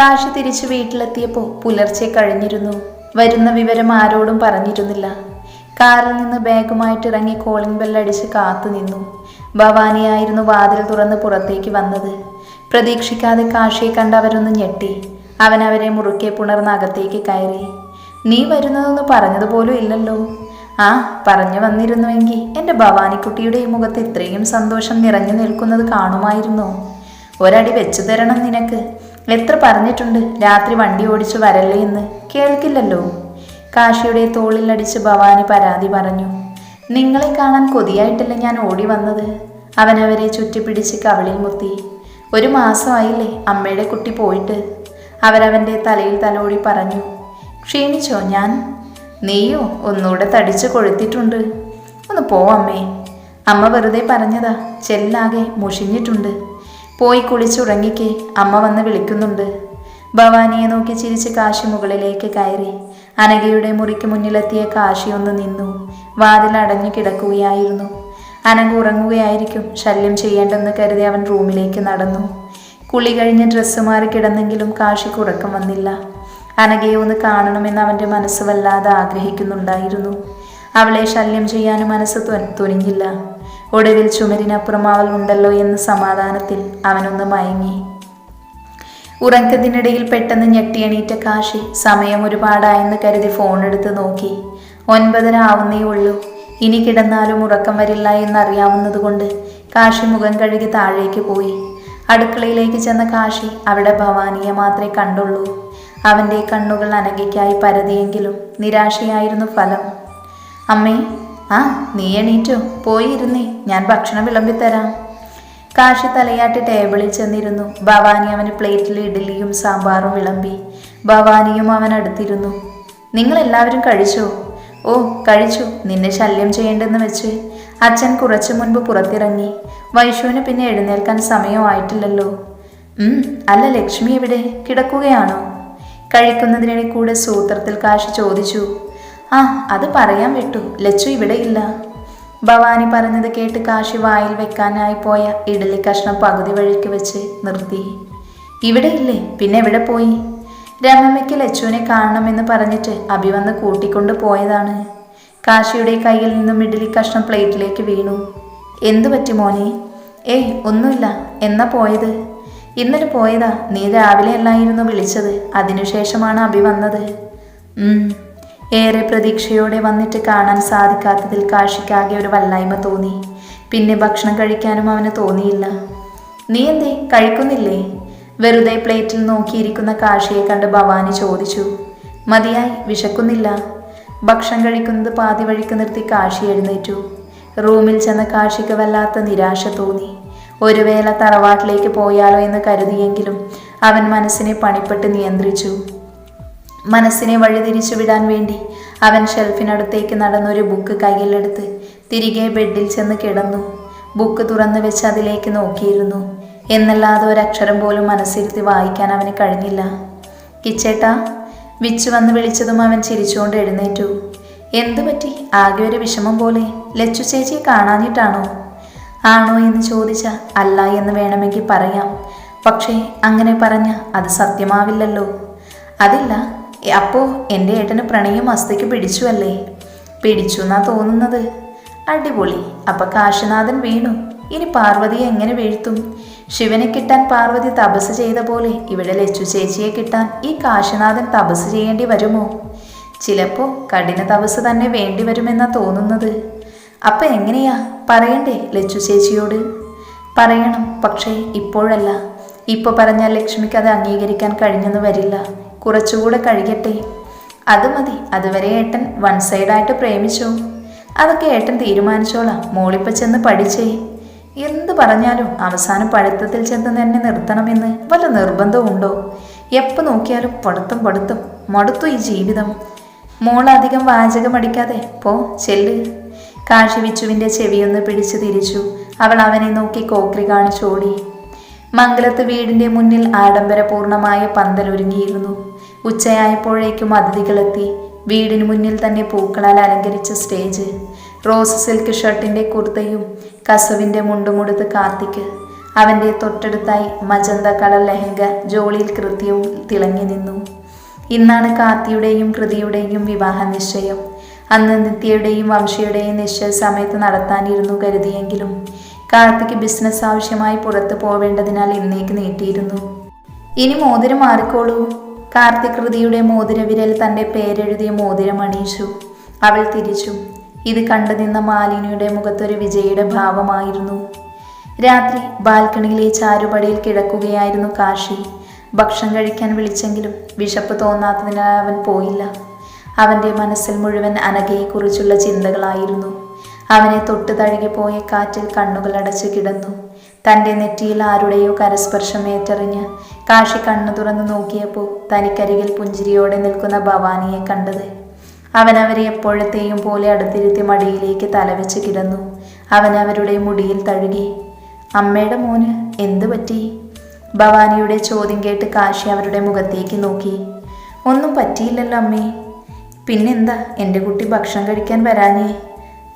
കാശി തിരിച്ചു വീട്ടിലെത്തിയപ്പോൾ പുലർച്ചെ കഴിഞ്ഞിരുന്നു. വരുന്ന വിവരം ആരോടും പറഞ്ഞിരുന്നില്ല. കാറിൽ നിന്ന് ബാഗുമായിട്ട് ഇറങ്ങി കോളിംഗ് ബെല്ലടിച്ച് കാത്തു നിന്നു. ഭവാനിയായിരുന്നു വാതിൽ തുറന്ന് പുറത്തേക്ക് വന്നത്. പ്രതീക്ഷിക്കാതെ കാശിയെ കണ്ട് അവരൊന്ന് ഞെട്ടി. അവൻ അവരെ മുറുക്കെ പുണർന്ന് അകത്തേക്ക് കയറി. നീ വരുന്നതെന്ന് പറഞ്ഞതുപോലും ഇല്ലല്ലോ. ആ പറഞ്ഞു വന്നിരുന്നുവെങ്കിൽ എന്റെ ഭവാനിക്കുട്ടിയുടെ മുഖത്ത് ഇത്രയും സന്തോഷം നിറഞ്ഞു നിൽക്കുന്നത് കാണുമായിരുന്നോ? ഒരടി വെച്ചു തരണം നിനക്ക്. എത്ര പറഞ്ഞിട്ടുണ്ട്? രാത്രി വണ്ടി ഓടിച്ചു വരല്ലേ എന്ന്? കേൾക്കില്ലല്ലോ. കാശിയുടെ തോളിലടിച്ച് ഭവാനി പരാതി പറഞ്ഞു. നിങ്ങളെ കാണാൻ കൊതിയായിട്ടല്ല ഞാൻ ഓടി വന്നത്? അവനവരെ ചുറ്റിപ്പിടിച്ച് കവിളിൽ മുത്തി. ഒരു മാസമായില്ലേ അമ്മയുടെ കുട്ടി പോയിട്ട്? അവരവന്റെ തലയിൽ തലോടി പറഞ്ഞു. ക്ഷീണിച്ചോ ഞാൻ? നീയോ ഒന്നുകൂടെ തടിച്ചു കൊഴുത്തിട്ടുണ്ട്. ഒന്ന് പോ അമ്മേ. അമ്മ വെറുതെ പറഞ്ഞതാ. ചെല്ലാകെ മുഷിഞ്ഞിട്ടുണ്ട്. പോയി കുളിച്ചുറങ്ങിക്കേ. അമ്മ വന്ന് വിളിക്കുന്നുണ്ട്. ഭവാനിയെ നോക്കി ചിരിച്ച് കാശി മുകളിലേക്ക് കയറി. അനഘയുടെ മുറിക്ക് മുന്നിലെത്തിയ കാശി ഒന്ന് നിന്നു. വാതിൽ അടഞ്ഞു കിടക്കുകയായിരുന്നു. അനഘ ഉറങ്ങുകയായിരിക്കും. ശല്യം ചെയ്യേണ്ടെന്ന് കരുതി അവൻ റൂമിലേക്ക് നടന്നു. കുളി കഴിഞ്ഞ് ഡ്രസ്സ് മാറി കിടന്നെങ്കിലും കാശിക്ക് ഉറക്കം വന്നില്ല. അനഘയെ ഒന്ന് കാണണമെന്ന് അവന്റെ മനസ്സ് വല്ലാതെ ആഗ്രഹിക്കുന്നുണ്ടായിരുന്നു. അവളെ ശല്യം ചെയ്യാനും മനസ്സ് തുനിഞ്ഞില്ല. ഒടുവിൽ ചുമരിനപ്പുറം അവൾ ഉണ്ടല്ലോ എന്ന സമാധാനത്തിൽ അവനൊന്ന് മയങ്ങി. ഉറക്കത്തിനിടയിൽ പെട്ടെന്ന് ഞെട്ടിയണീറ്റ കാശി സമയം ഒരുപാടായെന്ന് കരുതി ഫോൺ എടുത്ത് നോക്കി. ഒൻപതര ആവുന്നേ ഉള്ളൂ. ഇനി കിടന്നാലും ഉറക്കം വരില്ല എന്നറിയാവുന്നതുകൊണ്ട് കാശി മുഖം കഴുകി താഴേക്ക് പോയി. അടുക്കളയിലേക്ക് ചെന്ന കാശി അവിടെ ഭവാനിയെ മാത്രമേ കണ്ടുള്ളൂ. അവന്റെ കണ്ണുകൾ അനഘയ്ക്കായി പരതിയെങ്കിലും നിരാശയായിരുന്നു ഫലം. അമ്മേ ആ നീ എണീറ്റോ? പോയി ഇരുന്നേ. ഞാൻ ഭക്ഷണം വിളമ്പിത്തരാം. കാശി തലയാട്ടി ടേബിളിൽ ചെന്നിരുന്നു. ഭവാനി അവന് പ്ലേറ്റിൽ ഇഡ്ഡലിയും സാമ്പാറും വിളമ്പി. ഭവാനിയും അവൻ അടുത്തിരുന്നു. നിങ്ങൾ എല്ലാവരും കഴിച്ചോ? ഓ കഴിച്ചു. നിന്നെ ശല്യം ചെയ്യേണ്ടെന്ന് വെച്ച്. അച്ഛൻ കുറച്ചു മുൻപ് പുറത്തിറങ്ങി. വൈഷുവിന് പിന്നെ എഴുന്നേൽക്കാൻ സമയമായിട്ടില്ലല്ലോ അല്ല ലക്ഷ്മി എവിടെ? കിടക്കുകയാണോ? കഴിക്കുന്നതിനിടെ കൂടെ സൂത്രത്തിൽ കാശി ചോദിച്ചു. ആ അത് പറയാൻ വിട്ടു. ലച്ചു ഇവിടെ ഇല്ല. ഭവാനി പറഞ്ഞത് കേട്ട് കാശി വായിൽ വെക്കാനായി പോയ ഇഡലി കഷ്ണം പകുതി വഴിക്ക് വെച്ച് നിർത്തി. ഇവിടെ ഇല്ലേ? പിന്നെ എവിടെ പോയി? രമമ്മയ്ക്ക് ലച്ചുവിനെ കാണണമെന്ന് പറഞ്ഞിട്ട് അഭി വന്ന് കൂട്ടിക്കൊണ്ട് പോയതാണ്. കാശിയുടെ കയ്യിൽ നിന്നും ഇഡലി കഷ്ണം പ്ലേറ്റിലേക്ക് വീണു. എന്തു പറ്റി മോനെ? ഏയ് ഒന്നുമില്ല. എന്നാ പോയത്? ഇന്നലെ പോയതാ. നീ രാവിലെ അല്ലായിരുന്നു വിളിച്ചത്. അതിനുശേഷമാണ് അഭി വന്നത്. ഏറെ പ്രതീക്ഷയോടെ വന്നിട്ട് കാണാൻ സാധിക്കാത്തതിൽ കാശിക്കാകെ ഒരു വല്ലായ്മ തോന്നി. പിന്നെ ഭക്ഷണം കഴിക്കാനും അവന് തോന്നിയില്ല. നീ എന്തേ? കഴിക്കുന്നില്ലേ? വെറുതെ പ്ലേറ്റിൽ നോക്കിയിരിക്കുന്ന കാശിയെ കണ്ട് ഭവാനി ചോദിച്ചു. മതിയായി വിശക്കുന്നില്ല. ഭക്ഷണം കഴിക്കുന്നത് പാതി വഴിക്ക് നിർത്തി കാശി എഴുന്നേറ്റു. റൂമിൽ ചെന്ന കാശിക്ക് വല്ലാത്ത നിരാശ തോന്നി. ഒരു വേള തറവാട്ടിലേക്ക് പോയാലോ എന്ന് കരുതിയെങ്കിലും അവൻ മനസ്സിനെ പണിപ്പെട്ട് നിയന്ത്രിച്ചു. മനസ്സിനെ വഴിതിരിച്ചു വിടാൻ വേണ്ടി അവൻ ഷെൽഫിനടുത്തേക്ക് നടന്നൊരു ബുക്ക് കയ്യിലെടുത്ത് തിരികെ ബെഡിൽ ചെന്ന് കിടന്നു. ബുക്ക് തുറന്നു വെച്ച് അതിലേക്ക് നോക്കിയിരുന്നു. എന്നല്ലാതെ ഒരക്ഷരം പോലും മനസ്സിരുത്തി വായിക്കാൻ അവന് കഴിഞ്ഞില്ല. കിച്ചേട്ടാ വിച്ചു വന്ന് വിളിച്ചതും അവൻ ചിരിച്ചുകൊണ്ട് എഴുന്നേറ്റു. എന്തു പറ്റി? ആകെ ഒരു വിഷമം പോലെ. ലച്ചു ചേച്ചിയെ കാണാഞ്ഞിട്ടാണോ? ആണോ എന്ന് ചോദിച്ച അല്ല എന്ന് വേണമെങ്കിൽ പറയാം. പക്ഷേ അങ്ങനെ പറഞ്ഞ അത് സത്യമാവില്ലല്ലോ. അതില്ല. എ, അപ്പോ എന്റെ ഏട്ടന് പ്രണയം അസ്ഥയ്ക്ക് പിടിച്ചു അല്ലേ പിടിച്ചു എന്നാ തോന്നുന്നത്. അടിപൊളി. അപ്പൊ കാശിനാഥൻ വീണു. ഇനി പാർവതിയെ എങ്ങനെ വീഴ്ത്തും? ശിവനെ കിട്ടാൻ പാർവതി തപസ് ചെയ്ത പോലെ ഇവിടെ ലച്ചു ചേച്ചിയെ കിട്ടാൻ ഈ കാശിനാഥൻ തപസ് ചെയ്യേണ്ടി വരുമോ? ചിലപ്പോ കഠിന തപസ് തന്നെ വേണ്ടി വരുമെന്നാ തോന്നുന്നത്. അപ്പൊ എങ്ങനെയാ? പറയണ്ടേ ലച്ചു ചേച്ചിയോട്? പറയണം പക്ഷേ ഇപ്പോഴല്ല. ഇപ്പോൾ പറഞ്ഞാൽ ലക്ഷ്മിക്ക് അത് അംഗീകരിക്കാൻ കഴിഞ്ഞെന്ന് വരില്ല. കുറച്ചുകൂടെ കഴിയട്ടെ. അത് മതി. അതുവരെ ഏട്ടൻ വൺ സൈഡായിട്ട് പ്രേമിച്ചോ. അതൊക്കെ ഏട്ടൻ തീരുമാനിച്ചോളാം. മോളിപ്പ ചെന്ന് പഠിച്ചേ. എന്ത് പറഞ്ഞാലും അവസാനം പഠിത്തത്തിൽ ചെന്ന് തന്നെ നിർത്തണമെന്ന് വല്ല നിർബന്ധമുണ്ടോ എപ്പോൾ നോക്കിയാലും പഠിത്തം പഠിത്തം മടുത്തു ഈ ജീവിതം. മോൾ അധികം വാചകം അടിക്കാതെ പോ ചെല്ല്. കാശി വിച്ചുവിന്റെ ചെവിയൊന്ന് പിടിച്ചു തിരിച്ചു. അവൾ അവനെ നോക്കി കോക്രി കാണിച്ചോടി. മംഗലത്ത് വീടിന്റെ മുന്നിൽ ആഡംബരപൂർണമായ പന്തൽ ഒരുങ്ങിയിരുന്നു ഉച്ചയായപ്പോഴേക്കും അതിഥികളെത്തി വീടിന് മുന്നിൽ തന്നെ പൂക്കളാൽ അലങ്കരിച്ച സ്റ്റേജ്. റോസ് സിൽക്ക് ഷർട്ടിന്റെ കുർത്തയും കസവിന്റെ മുണ്ടുമുടുത്ത് കാർത്തിക്ക് അവന്റെ തൊട്ടടുത്തായി മജന്ത കളർ ലഹങ്ക ജോളിയിൽ കൃത്യവും തിളങ്ങി നിന്നു. ഇന്നാണ് കാർത്തിയുടെയും കൃതിയുടെയും വിവാഹ നിശ്ചയം അന്ന് നിത്യയുടെയും വംശയുടെയും നിശ്ചയ സമയത്ത് നടത്താനിരുന്നു കരുതിയെങ്കിലും കാർത്തിക്ക് ബിസിനസ് ആവശ്യമായി പുറത്തു പോവേണ്ടതിനാൽ ഇന്നേക്ക് നീട്ടിയിരുന്നു. ഇനി മോതിരം മാറിക്കോളൂ. കാർത്തിക് കൃതിയുടെ മോതിരവിരൽ തന്റെ പേരെഴുതിയ മോതിരം അണിയിച്ചു. അവൾ തിരിച്ചു. ഇത് കണ്ടു നിന്ന മാലിനിയുടെ മുഖത്തൊരു വിജയുടെ ഭാവമായിരുന്നു. രാത്രി ബാൽക്കണിയിലെ ചാരുപടിയിൽ കിടക്കുകയായിരുന്നു കാശി. ഭക്ഷണം കഴിക്കാൻ വിളിച്ചെങ്കിലും വിശപ്പ് തോന്നാത്തതിനാൽ അവൻ പോയില്ല. അവന്റെ മനസ്സിൽ മുഴുവൻ അനഘയെക്കുറിച്ചുള്ള ചിന്തകളായിരുന്നു. അവനെ തൊട്ട് തഴുകി പോയ കാറ്റിൽ കണ്ണുകൾ അടച്ചു കിടന്നു. തന്റെ നെറ്റിയിൽ ആരുടെയോ കരസ്പർശം ഏറ്ററിഞ്ഞ് കാശി കണ്ണു തുറന്നു നോക്കിയപ്പോൾ തനിക്കരികിൽ പുഞ്ചിരിയോടെ നിൽക്കുന്ന ഭവാനിയെ കണ്ടത്. അവൻ അവരെ എപ്പോഴത്തെയും പോലെ അടുത്തിരുത്തി മടിയിലേക്ക് തലവെച്ച് കിടന്നു. അവൻ അവരുടെ മുടിയിൽ തഴുകി അമ്മയുടെ മോന് എന്തു പറ്റി? ഭവാനിയുടെ ചോദ്യം കേട്ട് കാശി അവരുടെ മുഖത്തേക്ക് നോക്കി. ഒന്നും പറ്റിയില്ലല്ലോ അമ്മേ. പിന്നെന്താ? എന്റെ കുട്ടി ഭക്ഷണം കഴിക്കാൻ വരാനേ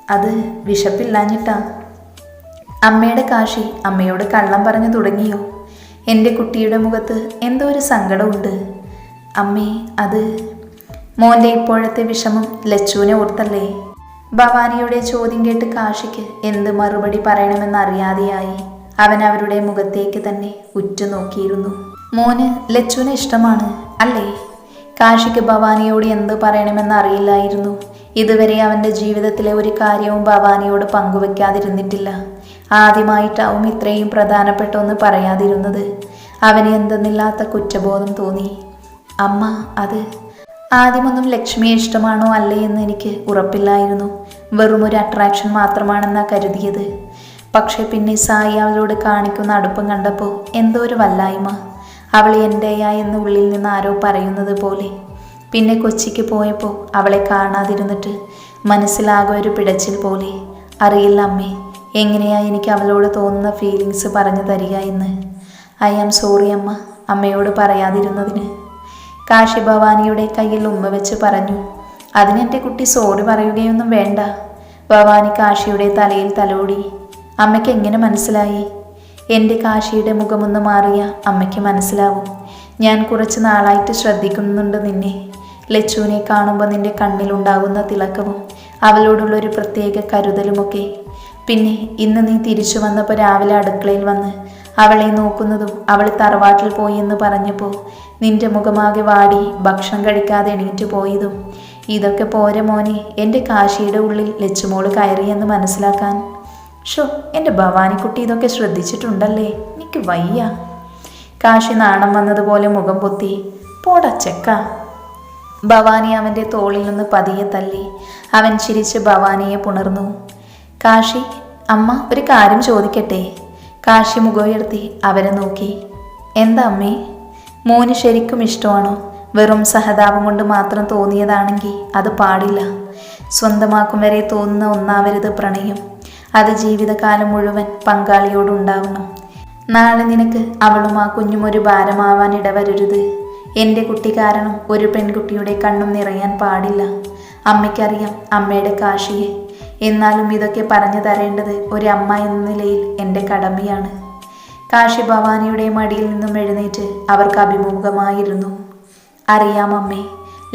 അത് വിശപ്പില്ലാഞ്ഞിട്ടാ. അമ്മയുടെ കാശി അമ്മയോട് കള്ളം പറഞ്ഞു തുടങ്ങിയോ? എന്റെ കുട്ടിയുടെ മുഖത്ത് എന്തോ ഒരു സങ്കടമുണ്ട്. അമ്മേ അത് മോന്റെ ഇപ്പോഴത്തെ വിഷമം ലച്ചുവിനെ ഓർത്തല്ലേ? ഭവാനിയുടെ ചോദ്യം കേട്ട് കാശിക്ക് എന്ത് മറുപടി പറയണമെന്ന് അറിയാതെയായി അവൻ അവരുടെ മുഖത്തേക്ക് തന്നെ ഉറ്റുനോക്കിയിരുന്നു. മോന് ലച്ചുവിനെ ഇഷ്ടമാണ് അല്ലേ? കാശിക്ക് ഭവാനിയോട് എന്ത് പറയണമെന്ന് അറിയില്ലായിരുന്നു ഇതുവരെ അവന്റെ ജീവിതത്തിലെ ഒരു കാര്യവും ഭവാനിയോട് പങ്കുവെക്കാതിരുന്നിട്ടില്ല. ആദ്യമായിട്ടാവും ഇത്രയും പ്രധാനപ്പെട്ട ഒന്ന് പറയാതിരുന്നത്. അവന് എന്തെന്നില്ലാത്ത കുറ്റബോധം തോന്നി. അമ്മ അത് ആദ്യമൊന്നും ലക്ഷ്മിയെ ഇഷ്ടമാണോ അല്ലേ എന്ന് എനിക്ക് ഉറപ്പില്ലായിരുന്നു. വെറും ഒരു അട്രാക്ഷൻ മാത്രമാണെന്നാ കരുതിയത്. പക്ഷേ പിന്നെ സായി അവളോട് കാണിക്കുന്ന അടുപ്പം കണ്ടപ്പോൾ എന്തോ ഒരു വല്ലായ്മ. അവൾ എന്റെയാ ഉള്ളിൽ നിന്ന് ആരോ പറയുന്നത് പോലെ. പിന്നെ കൊച്ചിക്ക് പോയപ്പോൾ അവളെ കാണാതിരുന്നിട്ട് മനസ്സിലാകെ ഒരു പിടച്ചിൽ പോലെ. അറിയില്ല അമ്മേ എങ്ങനെയാ എനിക്ക് അവളോട് തോന്നുന്ന ഫീലിങ്സ് പറഞ്ഞു തരിക എന്ന്? ഐ ആം സോറി അമ്മ. അമ്മയോട് പറയാതിരുന്നതിന്. കാശി ഭവാനിയുടെ കയ്യിൽ ഉമ്മ വെച്ച് പറഞ്ഞു അതിനെന്റെ കുട്ടി സോറി പറയുകയൊന്നും വേണ്ട. ഭവാനി കാശിയുടെ തലയിൽ തലോടി. അമ്മയ്ക്ക് എങ്ങനെ മനസ്സിലായി? എന്റെ കാശിയുടെ മുഖമൊന്ന് മാറിയ അമ്മയ്ക്ക് മനസ്സിലാവും. ഞാൻ കുറച്ച് നാളായിട്ട് ശ്രദ്ധിക്കുന്നുണ്ട് നിന്നെ. ലച്ചുവിനെ കാണുമ്പോൾ നിന്റെ കണ്ണിലുണ്ടാകുന്ന തിളക്കവും അവളോടുള്ളൊരു പ്രത്യേക കരുതലുമൊക്കെ. പിന്നെ ഇന്ന് നീ തിരിച്ചു വന്നപ്പോൾ രാവിലെ അടുക്കളയിൽ വന്ന് അവളെ നോക്കുന്നതും അവൾ തറവാട്ടിൽ പോയി എന്ന് പറഞ്ഞപ്പോൾ നിന്റെ മുഖമാകെ വാടി ഭക്ഷണം കഴിക്കാതെ എണീറ്റ് പോയതും. ഇതൊക്കെ പോരെ മോനെ എന്റെ കാശിയുടെ ഉള്ളിൽ ലച്ചുമോൾ കയറിയെന്ന് മനസ്സിലാക്കാൻ. ഷോ എന്റെ ഭവാനിക്കുട്ടി ഇതൊക്കെ ശ്രദ്ധിച്ചിട്ടുണ്ടല്ലേ? എനിക്ക് വയ്യ. കാശി നാണം വന്നതുപോലെ മുഖം പൊത്തി പോടാ ചെക്ക ഭവാനി അവന്റെ തോളിൽ നിന്ന് പതിയെ തല്ലി അവൻ ചിരിച്ച് ഭവാനിയെ പുണർന്നു. കാശി അമ്മ ഒരു കാര്യം ചോദിക്കട്ടെ? കാശി മുഖമുയർത്തി അവരെ നോക്കി. എന്താ അമ്മേ? മോന് ശരിക്കും ഇഷ്ടമാണോ? വെറും സഹതാപം കൊണ്ട് മാത്രം തോന്നിയതാണെങ്കിൽ അത് പാടില്ല. സ്വന്തമാക്കും വരെ തോന്നുന്ന ഒന്നാവരുത് പ്രണയം. അത് ജീവിതകാലം മുഴുവൻ പങ്കാളിയോടുണ്ടാവണം. നാളെ നിനക്ക് അവളും ആ കുഞ്ഞും ഒരു ഭാരമാവാൻ ഇടവരരുത്. എന്റെ കുട്ടി കാരണം ഒരു പെൺകുട്ടിയുടെ കണ്ണും നിറയാൻ പാടില്ല. അമ്മയ്ക്കറിയാം അമ്മയുടെ കാശിയെ. എന്നാലും ഇതൊക്കെ പറഞ്ഞു തരേണ്ടത് ഒരു അമ്മ എന്ന നിലയിൽ എന്റെ കടമയാണ്. കാശി ഭവാനിയുടെ മടിയിൽ നിന്നും എഴുന്നേറ്റ് അവർക്ക് അഭിമുഖമായിരുന്നു. അറിയാം അമ്മേ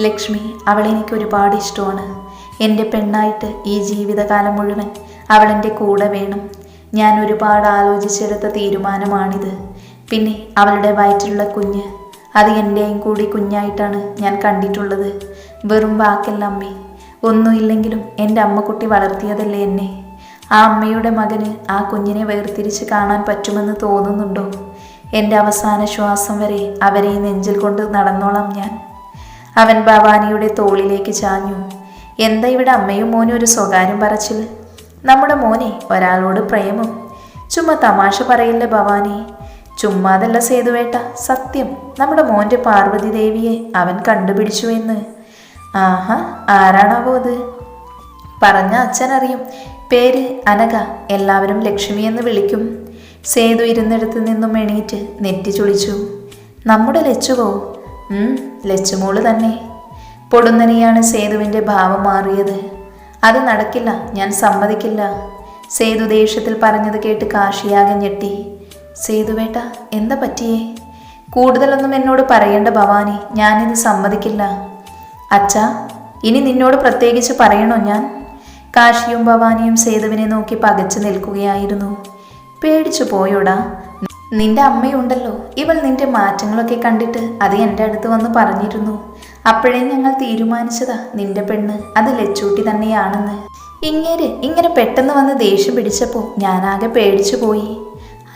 ലക്ഷ്മി അവൾ എനിക്ക് ഒരുപാട് ഇഷ്ടമാണ്. എന്റെ പെണ്ണായിട്ട് ഈ ജീവിതകാലം മുഴുവൻ അവളെന്റെ കൂടെ വേണം. ഞാൻ ഒരുപാട് ആലോചിച്ചെടുത്ത തീരുമാനമാണിത്. പിന്നെ അവളുടെ വയറ്റിലുള്ള കുഞ്ഞ് അത് എന്റെയും കൂടി കുഞ്ഞായിട്ടാണ് ഞാൻ കണ്ടിട്ടുള്ളത്. വെറും വാക്കല്ല അമ്മേ. ഒന്നുമില്ലെങ്കിലും എന്റെ അമ്മക്കുട്ടി വളർത്തിയതല്ലേ എന്നെ. ആ അമ്മയുടെ മകന് ആ കുഞ്ഞിനെ വേർതിരിച്ച് കാണാൻ പറ്റുമെന്ന് തോന്നുന്നുണ്ടോ? എന്റെ അവസാന ശ്വാസം വരെ അവരെ നെഞ്ചിൽ കൊണ്ട് നടന്നോളാം ഞാൻ. അവൻ ഭവാനിയുടെ തോളിലേക്ക് ചാഞ്ഞു. എന്താ ഇവിടെ അമ്മയും മോനും ഒരു സ്വകാര്യം പറച്ചിൽ നമ്മുടെ മോനെ ഒരാളോട് പ്രേമം. ചുമ്മാ തമാശ പറയില്ല ഭവാനി? ചുമ്മാതല്ല സേതുവേട്ട സത്യം നമ്മുടെ മോന്റെ പാർവതി ദേവിയെ അവൻ കണ്ടുപിടിച്ചു എന്ന്. ആഹാ ആരാണാവോ അത്? പറഞ്ഞ അച്ഛനറിയും. പേര് അനഘ എല്ലാവരും ലക്ഷ്മി എന്ന് വിളിക്കും. സേതു ഇരുന്നിടത്ത് നിന്നും എണീറ്റ് നെറ്റി ചുളിച്ചു. നമ്മുടെ ലച്ചുവോ? ലച്ചുമോൾ തന്നെ. പൊടുന്നനെയാണ് സേതുവിന്റെ ഭാവം മാറിയത്. അത് നടക്കില്ല ഞാൻ സമ്മതിക്കില്ല. സേതു ദേഷ്യത്തിൽ പറഞ്ഞത് കേട്ട് കാശിയാകെ ഞെട്ടി. സേതുവേട്ട എന്താ പറ്റിയേ? കൂടുതലൊന്നും എന്നോട് പറയേണ്ട ഭവാനി ഞാനിത് സമ്മതിക്കില്ല. അച്ഛാ ഇനി നിന്നോട് പ്രത്യേകിച്ച് പറയണോ ഞാൻ? കാശിയും ഭവാനിയും സേതുവിനെ നോക്കി പകച്ചു നിൽക്കുകയായിരുന്നു. പേടിച്ചു പോയോടാ. നിന്റെ അമ്മയുണ്ടല്ലോ ഇവൾ നിന്റെ മാറ്റങ്ങളൊക്കെ കണ്ടിട്ട് അത് എന്റെ അടുത്ത് വന്ന് പറഞ്ഞിരുന്നു. അപ്പോഴേ ഞങ്ങൾ തീരുമാനിച്ചതാ നിന്റെ പെണ്ണ് അത് ലച്ചൂട്ടി തന്നെയാണെന്ന്. ഇങ്ങേര് ഇങ്ങനെ പെട്ടെന്ന് വന്ന് ദേഷ്യം പിടിച്ചപ്പോൾ ഞാനാകെ പേടിച്ചു പോയി.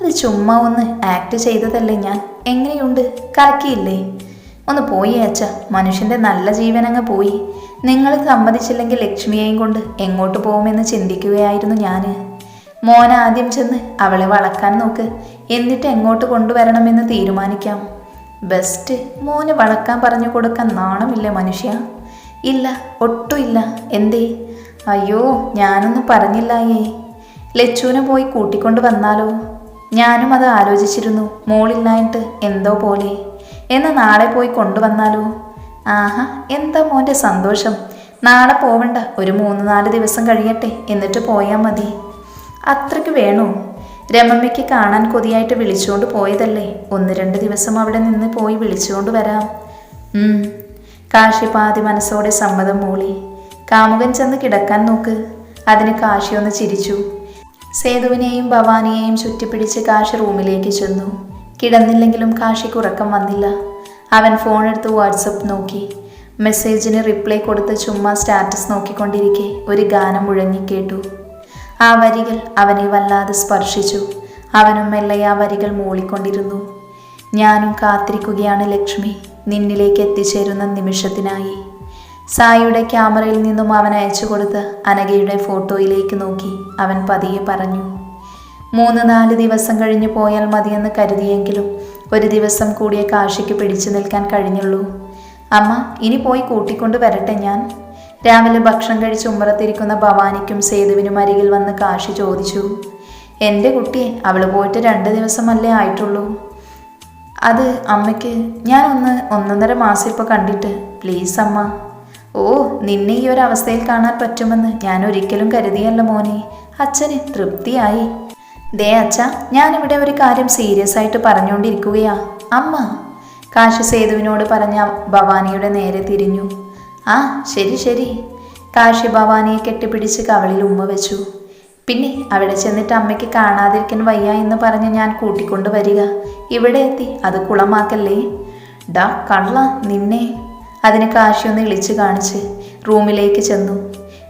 അത് ചുമ്മാ ഒന്ന് ആക്ട് ചെയ്തതല്ലേ ഞാൻ? എങ്ങനെയുണ്ട്? കറക്കിയില്ലേ ഒന്ന് പോയി അച്ഛ. മനുഷ്യന്റെ നല്ല ജീവനങ്ങ് പോയി. നിങ്ങൾ സമ്മതിച്ചില്ലെങ്കിൽ ലക്ഷ്മിയെയും കൊണ്ട് എങ്ങോട്ട് പോകുമെന്ന് ചിന്തിക്കുകയായിരുന്നു ഞാൻ മോൻ ആദ്യം ചെന്ന് അവളെ വളക്കാൻ നോക്ക്. എന്നിട്ട് എങ്ങോട്ട് കൊണ്ടുവരണമെന്ന് തീരുമാനിക്കാം. ബെസ്റ്റ് മോന് വളക്കാൻ പറഞ്ഞു കൊടുക്കാൻ നാണമില്ലേ മനുഷ്യ? ഇല്ല ഒട്ടുമില്ല എന്തേ? അയ്യോ ഞാനൊന്നും പറഞ്ഞില്ലായേ. ലച്ചുവിനെ പോയി കൂട്ടിക്കൊണ്ട് വന്നാലോ? ഞാനും അത് ആലോചിച്ചിരുന്നു. മോളില്ലായിട്ട് എന്തോ പോലെ. എന്ന് നാളെ പോയി കൊണ്ടുവന്നാലോ? ആഹാ എന്താ മോന്റെ സന്തോഷം? നാളെ പോവണ്ട. ഒരു മൂന്ന് നാല് ദിവസം കഴിയട്ടെ. എന്നിട്ട് പോയാൽ മതി. അത്രയ്ക്ക് വേണോ? രമമ്മയ്ക്ക് കാണാൻ കൊതിയായിട്ട് വിളിച്ചുകൊണ്ട് പോയതല്ലേ. ഒന്ന് രണ്ട് ദിവസം അവിടെ നിന്ന് പോയി വിളിച്ചുകൊണ്ട് വരാം. കാശിപാതി മനസ്സോടെ സമ്മതം മൂളി. കാമുകൻ ചെന്ന് കിടക്കാൻ നോക്ക്. അതിന് കാശി ഒന്ന് ചിരിച്ചു. സേതുവിനെയും ഭവാനിയെയും ചുറ്റിപ്പിടിച്ച് കാശി റൂമിലേക്ക് ചെന്നു. കിടന്നില്ലെങ്കിലും കാശിക്ക് ഉറക്കം വന്നില്ല. അവൻ ഫോൺ എടുത്ത് വാട്സപ്പ് നോക്കി. മെസ്സേജിന് റിപ്ലൈ കൊടുത്ത് ചുമ്മാ സ്റ്റാറ്റസ് നോക്കിക്കൊണ്ടിരിക്കെ ഒരു ഗാനം മുഴങ്ങിക്കേട്ടു ആ വരികൾ അവനെ വല്ലാതെ സ്പർശിച്ചു. അവനും മെല്ലെ ആ വരികൾ മൂളിക്കൊണ്ടിരുന്നു. ഞാനും കാത്തിരിക്കുകയാണ് ലക്ഷ്മി. നിന്നിലേക്ക് എത്തിച്ചേരുന്ന നിമിഷത്തിനായി. സായിയുടെ ക്യാമറയിൽ നിന്നും അവൻ അയച്ചു കൊടുത്ത് അനഘയുടെ ഫോട്ടോയിലേക്ക് നോക്കി. അവൻ പതിയെ പറഞ്ഞു മൂന്ന് നാല് ദിവസം കഴിഞ്ഞു പോയാൽ മതിയെന്ന് കരുതിയെങ്കിലും ഒരു ദിവസം കൂടിയ കാശിക്ക് പിടിച്ചു നിൽക്കാൻ കഴിഞ്ഞുള്ളൂ. അമ്മ ഇനി പോയി കൂട്ടിക്കൊണ്ട് വരട്ടെ ഞാൻ. രാവിലെ ഭക്ഷണം കഴിച്ച് ഉമ്മറത്തിരിക്കുന്ന ഭവാനിക്കും സേതുവിനും അരികിൽ വന്ന് കാശി ചോദിച്ചു എന്റെ കുട്ടി അവൾ പോയിട്ട് രണ്ട് ദിവസമല്ലേ ആയിട്ടുള്ളൂ? അത് അമ്മയ്ക്ക് ഞാൻ ഒന്ന് ഒന്നൊന്നര മാസം ഇപ്പോൾ കണ്ടിട്ട് പ്ലീസ് അമ്മ. ഓ നിന്നെ ഈ ഒരു അവസ്ഥയിൽ കാണാൻ പറ്റുമെന്ന് ഞാൻ ഒരിക്കലും കരുതിയല്ല മോനെ. അച്ഛന് തൃപ്തിയായി. ദേ അച്ഛ ഞാനിവിടെ ഒരു കാര്യം സീരിയസ് ആയിട്ട് പറഞ്ഞുകൊണ്ടിരിക്കുകയാ. അമ്മ കാശി സേതുവിനോട് പറഞ്ഞ ഭവാനിയുടെ നേരെ തിരിഞ്ഞു. ആ ശരി ശരി. കാശി ഭവാനിയെ കെട്ടിപ്പിടിച്ച് കവളിൽ ഉമ്മ വെച്ചു. പിന്നെ അവിടെ ചെന്നിട്ട് അമ്മയ്ക്ക് കാണാതിരിക്കാൻ വയ്യ എന്ന് പറഞ്ഞ് ഞാൻ കൂട്ടിക്കൊണ്ട് വരിക. ഇവിടെ എത്തി അത് കുളമാക്കല്ലേ? ഡാ കള്ള നിന്നെ. അതിന് ഒന്ന് ഇളിച്ചു കാണിച്ച് റൂമിലേക്ക് ചെന്നു.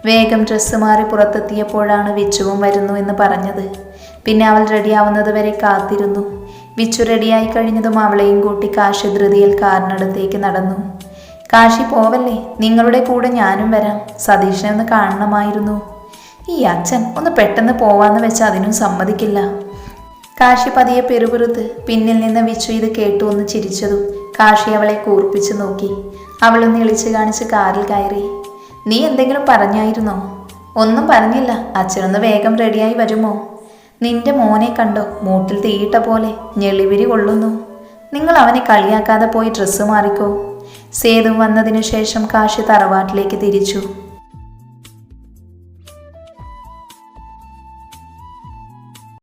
വേഗം ഡ്രസ്സ് മാറി പുറത്തെത്തിയപ്പോഴാണ് വിച്ചുവും വരുന്നു എന്ന് പറഞ്ഞത്. പിന്നെ അവൾ റെഡിയാവുന്നത് വരെ കാത്തിരുന്നു. വിച്ചു റെഡിയായി കഴിഞ്ഞതും അവളെയും കൂട്ടി കാശി ധൃതിയിൽ കാറിനടുത്തേക്ക് നടന്നു. കാശി പോവല്ലേ? നിങ്ങളുടെ കൂടെ ഞാനും വരാം. സതീഷിനെ ഒന്ന് കാണണമായിരുന്നു. ഈ അച്ഛൻ ഒന്ന് പെട്ടെന്ന് പോവാന്ന് വെച്ചാൽ അതിനും സമ്മതിക്കില്ല. കാശി പതിയെ പെരുപുറത്ത് പിന്നിൽ നിന്ന് വിച്ചു ഇത് കേട്ടു ഒന്ന് ചിരിച്ചതും കാശി അവളെ കൂർപ്പിച്ചു നോക്കി. അവളൊന്ന് ഇളിച്ചു കാണിച്ച് കാറിൽ കയറി. നീ എന്തെങ്കിലും പറഞ്ഞായിരുന്നോ? ഒന്നും പറഞ്ഞില്ല. അച്ഛനൊന്ന് വേഗം റെഡിയായി വരുമോ? നിന്റെ മോനെ കണ്ടോ? മൂട്ടിൽ തീയിട്ട പോലെ ഞെളിവിരി കൊള്ളുന്നു. നിങ്ങൾ അവനെ കളിയാക്കാതെ പോയി ഡ്രസ്സ് മാറിക്കോ. സേതു വന്നതിനു ശേഷം കാശി തറവാട്ടിലേക്ക് തിരിച്ചു.